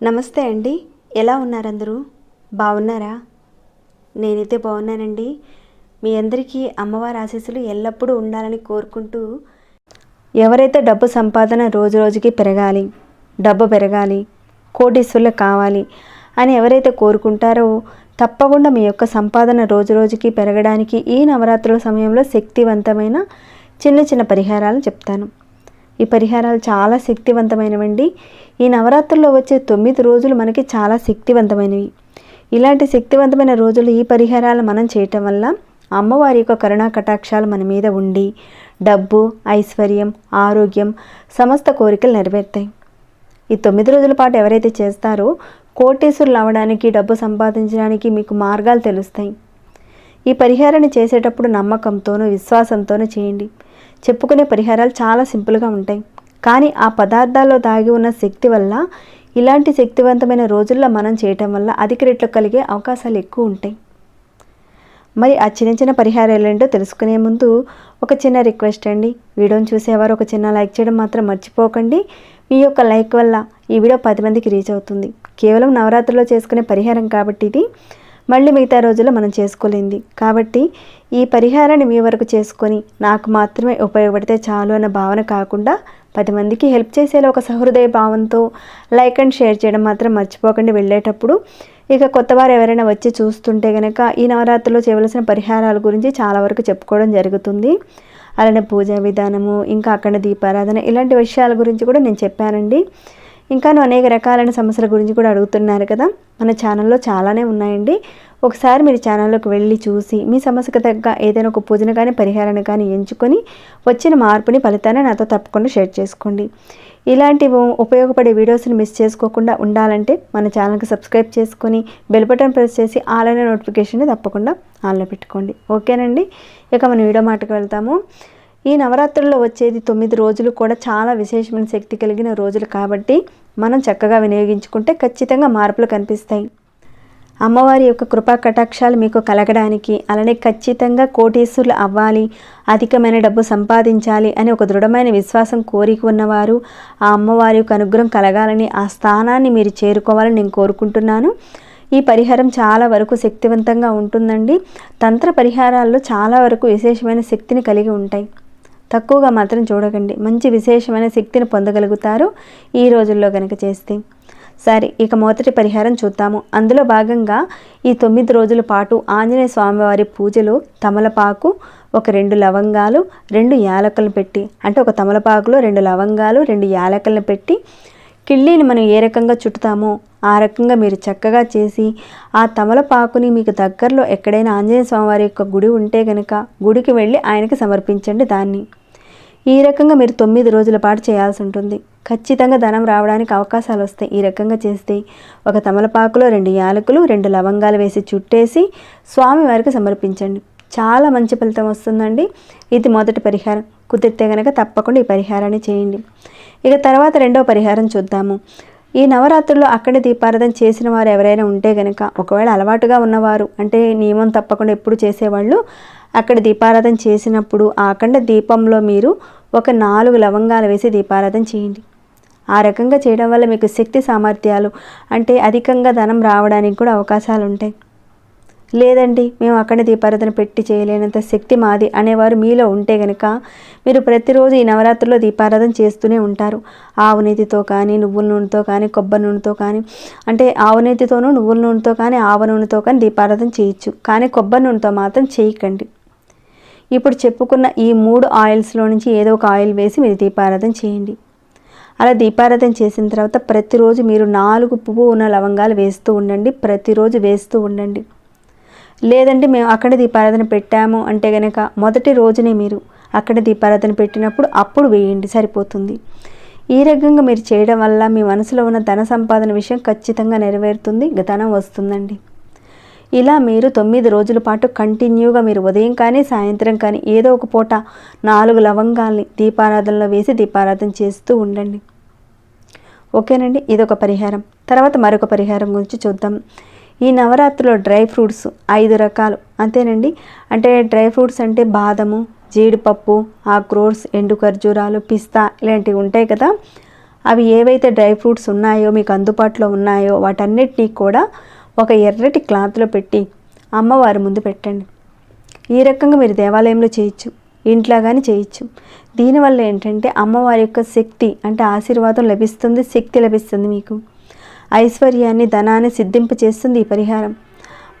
నమస్తే అండి. ఎలా ఉన్నారు అందరూ బాగున్నారా? నేనైతే బాగున్నానండి. మీ అందరికీ అమ్మవారి ఆశీస్సులు ఎల్లప్పుడూ ఉండాలని కోరుకుంటూ ఎవరైతే డబ్బు సంపాదన రోజు రోజుకి పెరగాలి డబ్బు పెరగాలి కోటీశ్వర్లు కావాలి అని ఎవరైతే కోరుకుంటారో తప్పకుండా మీ యొక్క సంపాదన రోజు రోజుకి పెరగడానికి ఈ నవరాత్రుల సమయంలో శక్తివంతమైన చిన్న చిన్న పరిహారాలు చెప్తాను. ఈ పరిహారాలు చాలా శక్తివంతమైనవండి. ఈ నవరాత్రుల్లో వచ్చే తొమ్మిది రోజులు మనకి చాలా శక్తివంతమైనవి. ఇలాంటి శక్తివంతమైన రోజులు ఈ పరిహారాలు మనం చేయటం వల్ల అమ్మవారి యొక్క కరుణా కటాక్షాలు మన మీద ఉండి డబ్బు ఐశ్వర్యం ఆరోగ్యం సమస్త కోరికలు నెరవేరుతాయి. ఈ తొమ్మిది రోజుల పాటు ఎవరైతే చేస్తారో కోటేశ్వరులు అవడానికి డబ్బు సంపాదించడానికి మీకు మార్గాలు తెలుస్తాయి. ఈ పరిహారాన్ని చేసేటప్పుడు నమ్మకంతోనూ విశ్వాసంతోనూ చేయండి. చెప్పుకునే పరిహారాలు చాలా సింపుల్గా ఉంటాయి. కానీ ఆ పదార్థాల్లో దాగి ఉన్న శక్తి వల్ల ఇలాంటి శక్తివంతమైన రోజుల్లో మనం చేయటం వల్ల అధిక రేట్లు కలిగే అవకాశాలు ఎక్కువ ఉంటాయి. మరి ఆ చిన్న చిన్న పరిహారాలు ఏంటో తెలుసుకునే ముందు ఒక చిన్న రిక్వెస్ట్ అండి. వీడియోని చూసేవారు ఒక చిన్న లైక్ చేయడం మాత్రం మర్చిపోకండి. మీ యొక్క లైక్ వల్ల ఈ వీడియో పది మందికి రీచ్ అవుతుంది. కేవలం నవరాత్రిలో చేసుకునే పరిహారం కాబట్టి ఇది. మళ్ళీ మిగతా రోజుల్లో మనం చేసుకోలేంది. కాబట్టి ఈ పరిహారాన్ని మీ వరకు చేసుకొని నాకు మాత్రమే ఉపయోగపడితే చాలు అన్న భావన కాకుండా పది మందికి హెల్ప్ చేసేలా ఒక సహృదయ భావంతో లైక్ అండ్ షేర్ చేయడం మాత్రం మర్చిపోకండి వెళ్ళేటప్పుడు. ఇక కొత్త వారు ఎవరైనా వచ్చి చూస్తుంటే కనుక ఈ నవరాత్రిలో చేయవలసిన పరిహారాల గురించి చాలా వరకు చెప్పుకోవడం జరుగుతుంది. అలానే పూజా విధానము ఇంకా అక్కడ దీపారాధన ఇలాంటి విషయాల గురించి కూడా నేను చెప్పానండి. ఇంకాను అనేక రకాలైన సమస్యల గురించి కూడా అడుగుతున్నారు కదా. మన ఛానల్లో చాలానే ఉన్నాయండి. ఒకసారి మీరు ఛానల్లోకి వెళ్ళి చూసి మీ సమస్యకు తగ్గ ఏదైనా ఒక పూజను కానీ పరిహారాన్ని కానీ ఎంచుకొని వచ్చిన మార్పుని ఫలితాన్ని నాతో తప్పకుండా షేర్ చేసుకోండి. ఇలాంటి ఉపయోగపడే వీడియోస్ని మిస్ చేసుకోకుండా ఉండాలంటే మన ఛానల్కి సబ్స్క్రైబ్ చేసుకొని బెల్ బటన్ ప్రెస్ చేసి ఆన్లైన్ నోటిఫికేషన్ని తప్పకుండా ఆన్లో పెట్టుకోండి. ఓకేనండి? ఇక మన వీడియో మాటకు వెళ్తాము. ఈ నవరాత్రుల్లో వచ్చేది తొమ్మిది రోజులు కూడా చాలా విశేషమైన శక్తి కలిగిన రోజులు కాబట్టి మనం చక్కగా వినియోగించుకుంటే ఖచ్చితంగా మార్పులు కనిపిస్తాయి. అమ్మవారి యొక్క కృపా కటాక్షాలు మీకు కలగడానికి అలానే ఖచ్చితంగా కోటీశ్వరులు అవ్వాలి అధికమైన డబ్బు సంపాదించాలి అని ఒక దృఢమైన విశ్వాసం కోరిక ఉన్నవారు ఆ అమ్మవారి యొక్క అనుగ్రహం కలగాలని ఆ స్థానాన్ని మీరు చేరుకోవాలని నేను కోరుకుంటున్నాను. ఈ పరిహారం చాలా వరకు శక్తివంతంగా ఉంటుందండి. తంత్ర పరిహారాల్లో చాలా వరకు విశేషమైన శక్తిని కలిగి ఉంటాయి. తక్కువగా మాత్రం చూడకండి. మంచి విశేషమైన శక్తిని పొందగలుగుతారు ఈ రోజుల్లో కనుక చేస్తే. సరే ఇక మొదటి పరిహారం చూద్దాము. అందులో భాగంగా ఈ తొమ్మిది రోజుల పాటు ఆంజనేయ స్వామివారి పూజలో తమలపాకు ఒక రెండు లవంగాలు రెండు యాలకులు పెట్టి అంటే ఒక తమలపాకులో రెండు లవంగాలు రెండు యాలకులను పెట్టి కిళ్ళీని మనం ఏ రకంగా చుట్టుతామో ఆ రకంగా మీరు చక్కగా చేసి ఆ తమలపాకుని మీకు దగ్గరలో ఎక్కడైనా ఆంజనేయ స్వామివారి యొక్క గుడి ఉంటే కనుక గుడికి వెళ్ళి ఆయనకి సమర్పించండి దాన్ని. ఈ రకంగా మీరు తొమ్మిది రోజుల పాటు చేయాల్సి ఉంటుంది. ఖచ్చితంగా ధనం రావడానికి అవకాశాలు వస్తాయి. ఈ రకంగా చేస్తే ఒక తమలపాకులో రెండు యాలకులు రెండు లవంగాలు వేసి చుట్టేసి స్వామివారికి సమర్పించండి. చాలా మంచి ఫలితం వస్తుందండి. ఇది మొదటి పరిహారం. కుదిరితే కనుక తప్పకుండా ఈ పరిహారాన్ని చేయండి. ఇక తర్వాత రెండో పరిహారం చూద్దాము. ఈ నవరాత్రుల్లో అక్కడ దీపారాధన చేసిన వారు ఎవరైనా ఉంటే కనుక ఒకవేళ అలవాటుగా ఉన్నవారు అంటే నియమం తప్పకుండా ఎప్పుడు చేసేవాళ్ళు అక్కడ దీపారాధన చేసినప్పుడు ఆ అఖండ దీపంలో మీరు ఒక నాలుగు లవంగాలు వేసి దీపారాధన చేయండి. ఆ రకంగా చేయడం వల్ల మీకు శక్తి సామర్థ్యాలు అంటే అధికంగా ధనం రావడానికి కూడా అవకాశాలు ఉంటాయి. లేదండి మేము అక్కడ దీపారాధన పెట్టి చేయలేనంత శక్తి మాది అనేవారు మీలో ఉంటే గనక మీరు ప్రతిరోజు ఈ నవరాత్రిలో దీపారాధన చేస్తూనే ఉంటారు. ఆవు నీతితో కానీ నువ్వుల నూనెతో కానీ కొబ్బరి నూనెతో కానీ అంటే ఆవు నీతితోనూ నువ్వుల నూనెతో కానీ ఆవ నూనెతో కానీ దీపారాధన చేయొచ్చు. కానీ కొబ్బరి నూనెతో మాత్రం చేయకండి. ఇప్పుడు చెప్పుకున్న ఈ మూడు ఆయిల్స్లో నుంచి ఏదో ఒక ఆయిల్ వేసి మీరు దీపారాధన చేయండి. అలా దీపారాధన చేసిన తర్వాత ప్రతిరోజు మీరు నాలుగు పువ్వు ఉన్న లవంగాలు వేస్తూ ఉండండి. ప్రతిరోజు వేస్తూ ఉండండి. లేదంటే మేము అక్కడ దీపారాధన పెట్టాము అంటే కనుక మొదటి రోజునే మీరు అక్కడ దీపారాధన పెట్టినప్పుడు అప్పుడు వేయండి సరిపోతుంది. ఈ రకంగా మీరు చేయడం వల్ల మీ మనసులో ఉన్న ధన సంపాదన విషయం ఖచ్చితంగా నెరవేరుతుంది ధనం వస్తుందండి. ఇలా మీరు తొమ్మిది రోజుల పాటు కంటిన్యూగా మీరు ఉదయం కానీ సాయంత్రం కానీ ఏదో ఒక పూట నాలుగు లవంగాల్ని దీపారాధనలో వేసి దీపారాధన చేస్తూ ఉండండి. ఓకేనండి? ఇదొక పరిహారం. తర్వాత మరొక పరిహారం గురించి చూద్దాం. ఈ నవరాత్రిలో డ్రై ఫ్రూట్స్ ఐదు రకాలు. అంతేనండి? అంటే డ్రై ఫ్రూట్స్ అంటే బాదము జీడిపప్పు ఆక్రోట్స్ ఎండు ఖర్జూరాలు పిస్తా ఇలాంటివి ఉంటాయి కదా. అవి ఏవైతే డ్రై ఫ్రూట్స్ ఉన్నాయో మీకు అందుబాటులో ఉన్నాయో వాటన్నిటినీ కూడా ఒక ఎర్రటి క్లాత్లో పెట్టి అమ్మవారి ముందు పెట్టండి. ఈ రకంగా మీరు దేవాలయంలో చేయొచ్చు ఇంట్లో కానీ చేయొచ్చు. దీనివల్ల ఏంటంటే అమ్మవారి యొక్క శక్తి అంటే ఆశీర్వాదం లభిస్తుంది శక్తి లభిస్తుంది మీకు. ఐశ్వర్యాన్ని ధనాన్ని సిద్ధింపు చేస్తుంది ఈ పరిహారం.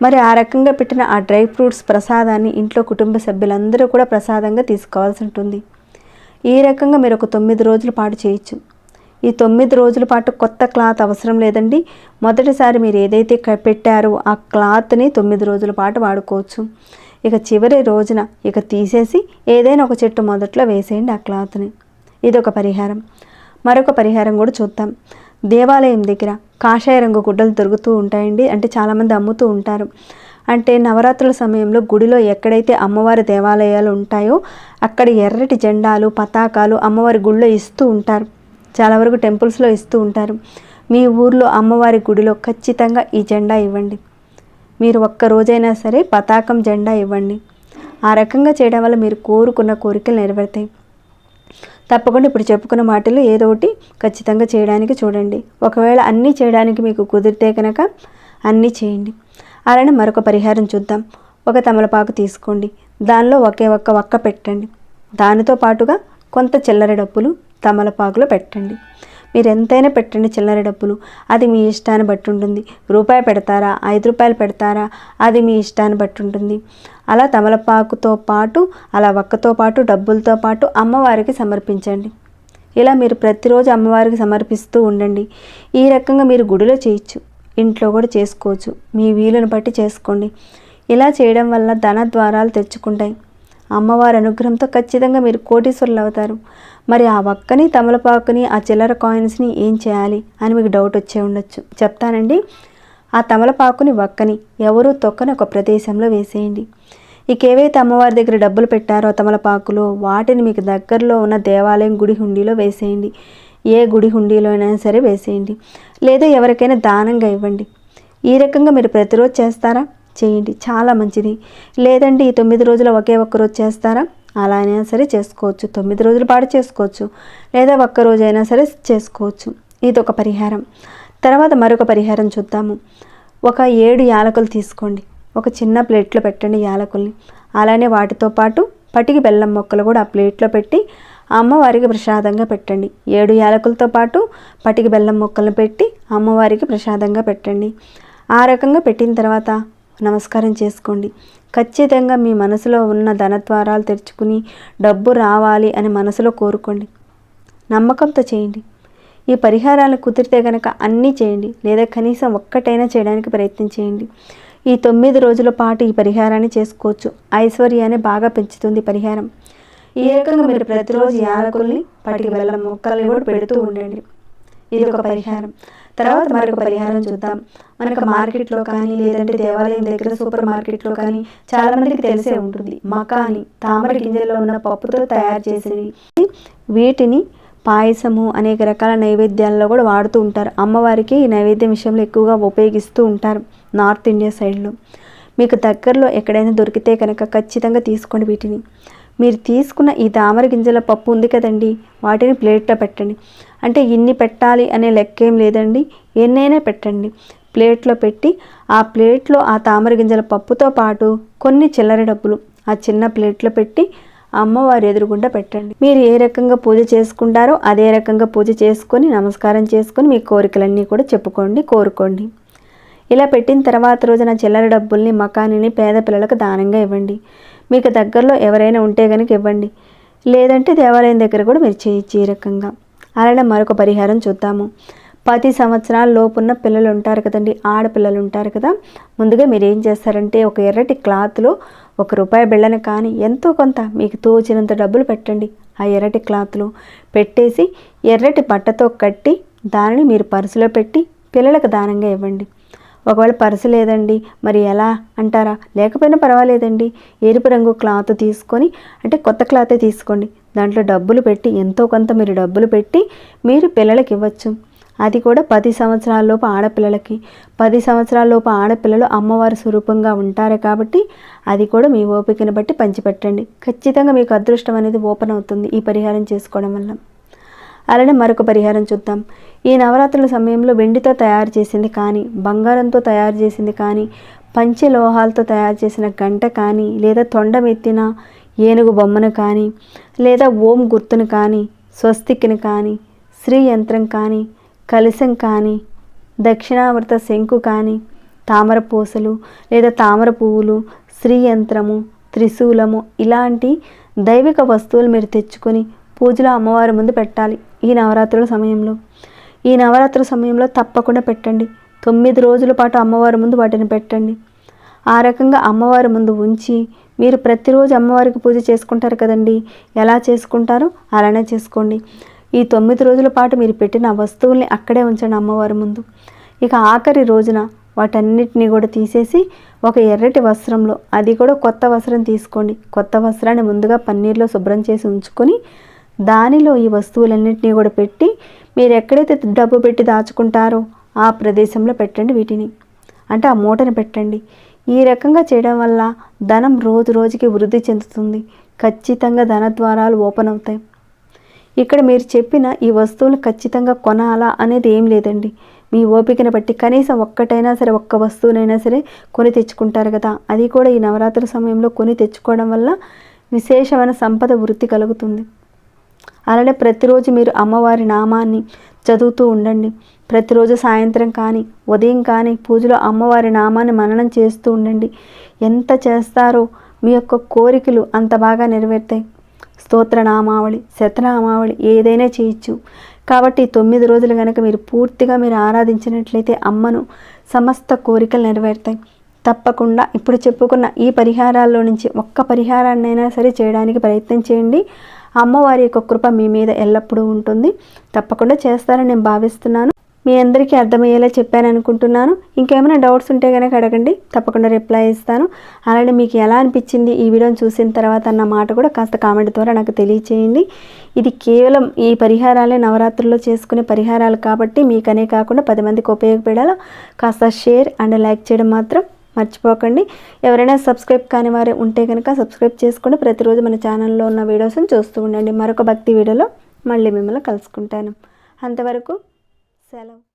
మరి ఆ రకంగా పెట్టిన ఆ డ్రై ఫ్రూట్స్ ప్రసాదాన్ని ఇంట్లో కుటుంబ సభ్యులందరూ కూడా ప్రసాదంగా తీసుకోవాల్సి ఉంటుంది. ఈ రకంగా మీరు ఒక తొమ్మిది రోజుల పాటు చేయొచ్చు. ఈ తొమ్మిది రోజుల పాటు కొత్త క్లాత్ అవసరం లేదండి. మొదటిసారి మీరు ఏదైతే పెట్టారో ఆ క్లాత్ని తొమ్మిది రోజుల పాటు వాడుకోవచ్చు. ఇక చివరి రోజున ఇక తీసేసి ఏదైనా ఒక చెట్టు మొదట్లో వేసేయండి ఆ క్లాత్ని. ఇది ఒక పరిహారం. మరొక పరిహారం కూడా చూద్దాం. దేవాలయం దగ్గర కాషాయ రంగు గుడ్డలు దొరుకుతూ ఉంటాయండి. అంటే చాలామంది అమ్ముతూ ఉంటారు. అంటే నవరాత్రుల సమయంలో గుడిలో ఎక్కడైతే అమ్మవారి దేవాలయాలు ఉంటాయో అక్కడ ఎర్రటి జెండాలు పతాకాలు అమ్మవారి గుడిలో ఇస్తూ ఉంటారు. చాలా వరకు టెంపుల్స్లో ఇస్తూ ఉంటారు. మీ ఊర్లో అమ్మవారి గుడిలో ఖచ్చితంగా ఈ జెండా ఇవ్వండి. మీరు ఒక్క రోజైనా సరే పతాకం జెండా ఇవ్వండి. ఆ రకంగా చేయడం వల్ల మీరు కోరుకున్న కోరికలు నెరవేరుతాయి. తప్పకుండా ఇప్పుడు చెప్పుకున్న మాటలు ఏదో ఒకటి ఖచ్చితంగా చేయడానికి చూడండి. ఒకవేళ అన్నీ చేయడానికి మీకు కుదిరితే కనుక అన్నీ చేయండి. అలానే మరొక పరిహారం చూద్దాం. ఒక తమలపాకు తీసుకోండి. దానిలో ఒకే ఒక్క ఒక్క పెట్టండి. దానితో పాటుగా కొంత చిల్లర డబ్బులు తమలపాకులో పెట్టండి. మీరు ఎంతైనా పెట్టండి చిల్లర డబ్బులు. అది మీ ఇష్టాన్ని బట్టి ఉంటుంది. రూపాయి పెడతారా? ఐదు రూపాయలు పెడతారా? అది మీ ఇష్టాన్ని బట్టి ఉంటుంది. అలా తమలపాకుతో పాటు అలా ఒక్కతో పాటు డబ్బులతో పాటు అమ్మవారికి సమర్పించండి. ఇలా మీరు ప్రతిరోజు అమ్మవారికి సమర్పిస్తూ ఉండండి. ఈ రకంగా మీరు గుడిలో చేయొచ్చు. ఇంట్లో కూడా చేసుకోవచ్చు. మీ వీలుని బట్టి చేసుకోండి. ఇలా చేయడం వల్ల ధన ద్వారాలు తెచ్చుకుంటాయి. అమ్మవారి అనుగ్రహంతో ఖచ్చితంగా మీరు కోటీశ్వరులు అవుతారు మరి ఆ ఒక్కని తమలపాకుని ఆ చిల్లర కాయిన్స్ని ఏం చేయాలి అని మీకు డౌట్ వచ్చే ఉండొచ్చు. చెప్తానండి. ఆ తమలపాకుని ఒక్కని ఎవరూ తొక్కని ఒక ప్రదేశంలో వేసేయండి. ఇక ఏవైతే అమ్మవారి దగ్గర డబ్బులు పెట్టారో తమలపాకులో వాటిని మీకు దగ్గరలో ఉన్న దేవాలయం గుడి హుండీలో వేసేయండి. ఏ గుడి హుండీలో అయినా సరే వేసేయండి. లేదా ఎవరికైనా దానంగా ఇవ్వండి. ఈ రకంగా మీరు ప్రతిరోజు చేస్తారా? చేయండి. చాలా మంచిది. లేదండి ఈ తొమ్మిది రోజులు ఒకే ఒక్క రోజు చేస్తారా? అలా అయినా సరే చేసుకోవచ్చు. తొమ్మిది రోజుల పాటు చేసుకోవచ్చు. లేదా ఒక్క అయినా సరే చేసుకోవచ్చు. ఇది ఒక పరిహారం. తర్వాత మరొక పరిహారం చూద్దాము. ఒక ఏడు యాలకులు తీసుకోండి. ఒక చిన్న ప్లేట్లో పెట్టండి యాలకుల్ని. అలానే వాటితో పాటు పటికి బెల్లం మొక్కలు కూడా ఆ ప్లేట్లో పెట్టి అమ్మవారికి ప్రసాదంగా పెట్టండి. ఏడు యాలకులతో పాటు పటికి బెల్లం మొక్కలను పెట్టి అమ్మవారికి ప్రసాదంగా పెట్టండి. ఆ రకంగా పెట్టిన తర్వాత నమస్కారం చేసుకోండి. ఖచ్చితంగా మీ మనసులో ఉన్న ధనద్వారాలు తెరుచుకుని డబ్బు రావాలి అని మనసులో కోరుకోండి. నమ్మకంతో చేయండి. ఈ పరిహారాలను కుదిరితే కనుక అన్నీ చేయండి. లేదా కనీసం ఒక్కటైనా చేయడానికి ప్రయత్నం చేయండి. ఈ తొమ్మిది రోజుల పాటు ఈ పరిహారాన్ని చేసుకోవచ్చు. ఐశ్వర్యాన్ని బాగా పెంచుతుంది పరిహారం. ఈ రకంగా మీరు ప్రతిరోజు యాలకుల్ని పటికి బెల్లం మొక్కల్ని కూడా పెడుతూ ఉండండి. ఇది ఒక పరిహారం. తర్వాత మరొక పరిహారం చూద్దాం. మనకు మార్కెట్లో కానీ లేదంటే దేవాలయం దగ్గర సూపర్ మార్కెట్లో కానీ చాలామందికి తెలిసే ఉంటుంది. మకాని తామర గింజల్లో ఉన్న పప్పుతో తయారు చేసినవి. వీటిని పాయసము అనేక రకాల నైవేద్యాల్లో కూడా వాడుతూ ఉంటారు. అమ్మవారికి ఈ నైవేద్యం విషయంలో ఎక్కువగా ఉపయోగిస్తూ ఉంటారు నార్త్ ఇండియా సైడ్లో. మీకు దగ్గరలో ఎక్కడైనా దొరికితే కనుక ఖచ్చితంగా తీసుకోండి వీటిని. మీరు తీసుకున్న ఈ తామర గింజల పప్పు ఉంది కదండి వాటిని ప్లేట్లో పెట్టండి. అంటే ఇన్ని పెట్టాలి అనే లెక్క ఏం లేదండి ఎన్నైనా పెట్టండి. ప్లేట్లో పెట్టి ఆ ప్లేట్లో ఆ తామర గింజల పప్పుతో పాటు కొన్ని చిల్లర డబ్బులు ఆ చిన్న ప్లేట్లో పెట్టి అమ్మవారి ఎదురుగుండా పెట్టండి. మీరు ఏ రకంగా పూజ చేసుకుంటారో అదే రకంగా పూజ చేసుకొని నమస్కారం చేసుకొని మీ కోరికలన్నీ కూడా చెప్పుకోండి కోరుకోండి. ఇలా పెట్టిన తర్వాత రోజున చిల్లర డబ్బుల్ని మకానిని పేద పిల్లలకు దానంగా ఇవ్వండి. మీకు దగ్గరలో ఎవరైనా ఉంటే కనుక ఇవ్వండి. లేదంటే దేవాలయం దగ్గర కూడా మీరు చేయొచ్చు ఈ రకంగా. అలానే మరొక పరిహారం చూద్దాము. పది సంవత్సరాల లోపున్న పిల్లలు ఉంటారు కదండి ఆడపిల్లలు ఉంటారు కదా. ముందుగా మీరు ఏం చేస్తారంటే ఒక ఎర్రటి క్లాత్లో ఒక రూపాయి బిళ్ళని కానీ ఎంతో కొంత మీకు తోచినంత డబ్బులు పెట్టండి ఆ ఎర్రటి క్లాత్లో. పెట్టేసి ఎర్రటి బట్టతో కట్టి దానిని మీరు పర్సులో పెట్టి పిల్లలకు దానంగా ఇవ్వండి. ఒకవేళ పర్సు లేదండి మరి ఎలా అంటారా? లేకపోయినా పర్వాలేదండి. ఎరుపు రంగు క్లాత్ తీసుకొని అంటే కొత్త క్లాతే తీసుకోండి. దాంట్లో డబ్బులు పెట్టి ఎంతో కొంత మీరు డబ్బులు పెట్టి మీరు పిల్లలకి ఇవ్వచ్చు. అది కూడా పది సంవత్సరాలలోపు ఆడపిల్లలకి. పది సంవత్సరాలలోపు ఆడపిల్లలు అమ్మవారి స్వరూపంగా ఉంటారు కాబట్టి అది కూడా మీ ఓపికను బట్టి పంచిపెట్టండి. ఖచ్చితంగా మీకు అదృష్టం అనేది ఓపెన్ అవుతుంది ఈ పరిహారం చేసుకోవడం వల్ల. అలానే మరొక పరిహారం చూద్దాం. ఈ నవరాత్రుల సమయంలో వెండితో తయారు చేసింది కానీ బంగారంతో తయారు చేసింది కానీ పంచ లోహాలతో తయారు చేసిన గంట కానీ లేదా తొండమెత్తిన ఏనుగు బొమ్మను కానీ లేదా ఓం గుర్తును కానీ స్వస్తికిని కానీ శ్రీ యంత్రం కానీ కలశం కానీ దక్షిణావర్త శంకు కానీ తామర పూసలు లేదా తామర పువ్వులు శ్రీ యంత్రము త్రిశూలము ఇలాంటి దైవిక వస్తువులు మీరు తెచ్చుకొని పూజలో అమ్మవారి ముందు పెట్టాలి. ఈ నవరాత్రుల సమయంలో. ఈ నవరాత్రుల సమయంలో తప్పకుండా పెట్టండి. తొమ్మిది రోజుల పాటు అమ్మవారి ముందు వాటిని పెట్టండి. ఆ రకంగా అమ్మవారి ముందు ఉంచి మీరు ప్రతిరోజు అమ్మవారికి పూజ చేసుకుంటారు కదండి. ఎలా చేసుకుంటారో అలానే చేసుకోండి. ఈ తొమ్మిది రోజుల పాటు మీరు పెట్టిన వస్తువుల్ని అక్కడే ఉంచండి అమ్మవారి ముందు. ఇక ఆఖరి రోజున వాటన్నిటిని కూడా తీసేసి ఒక ఎర్రటి వస్త్రంలో అది కూడా కొత్త వస్త్రం తీసుకోండి. కొత్త వస్త్రాన్ని ముందుగా పన్నీర్లో శుభ్రం చేసి ఉంచుకొని దానిలో ఈ వస్తువులన్నింటినీ కూడా పెట్టి మీరు ఎక్కడైతే డబ్బు పెట్టి దాచుకుంటారో ఆ ప్రదేశంలో పెట్టండి వీటిని. అంటే ఆ మూటను పెట్టండి. ఈ రకంగా చేయడం వల్ల ధనం రోజు రోజుకి వృద్ధి చెందుతుంది. ఖచ్చితంగా ధన ద్వారాలు ఓపెన్ అవుతాయి. ఇక్కడ మీరు చెప్పిన ఈ వస్తువులు ఖచ్చితంగా కొనాలా అనేది ఏం లేదండి. మీ ఓపికను బట్టి కనీసం ఒక్కటైనా సరే ఒక్క వస్తువునైనా సరే కొని తెచ్చుకుంటారు కదా. అది కూడా ఈ నవరాత్రుల సమయంలో కొని తెచ్చుకోవడం వల్ల విశేషమైన సంపద వృద్ధి కలుగుతుంది. అలానే ప్రతిరోజు మీరు అమ్మవారి నామాన్ని చదువుతూ ఉండండి. ప్రతిరోజు సాయంత్రం కానీ ఉదయం కానీ పూజలో అమ్మవారి నామాన్ని మననం చేస్తూ ఉండండి. ఎంత చేస్తారో మీ యొక్క కోరికలు అంత బాగా నెరవేరుతాయి. స్తోత్రనామావళి శతనామావళి ఏదైనా చేయొచ్చు. కాబట్టి తొమ్మిది రోజులు కనుక మీరు పూర్తిగా మీరు ఆరాధించినట్లయితే అమ్మను సమస్త కోరికలు నెరవేరుతాయి. తప్పకుండా ఇప్పుడు చెప్పుకున్న ఈ పరిహారాల్లో నుంచి ఒక్క పరిహారాన్నైనా సరే చేయడానికి ప్రయత్నం చేయండి. అమ్మవారి యొక్క కృప మీ మీద ఎల్లప్పుడూ ఉంటుంది. తప్పకుండా చేస్తారని నేను భావిస్తున్నాను. మీ అందరికీ అర్థమయ్యేలా చెప్పాను అనుకుంటున్నాను. ఇంకేమైనా డౌట్స్ ఉంటే కనుక అడగండి. తప్పకుండా రిప్లై ఇస్తాను. అలానే మీకు ఎలా అనిపించింది ఈ వీడియోని చూసిన తర్వాత అన్న మాట కూడా కాస్త కామెంట్ ద్వారా నాకు తెలియచేయండి. ఇది కేవలం ఈ పరిహారాలే నవరాత్రుల్లో చేసుకునే పరిహారాలు కాబట్టి మీకనే కాకుండా పది మందికి ఉపయోగపడేలా కాస్త షేర్ అండ్ లైక్ చేయడం మాత్రం మర్చిపోకండి. ఎవరైనా సబ్స్క్రైబ్ కాని వారు ఉంటే కనుక సబ్స్క్రైబ్ చేసుకుని ప్రతిరోజు మన ఛానల్లో ఉన్న వీడియోస్ని చూస్తూ ఉండండి. మరొక భక్తి వీడియోలో మళ్ళీ మిమ్మల్ని కలుసుకుంటాను. అంతవరకు సెలవు.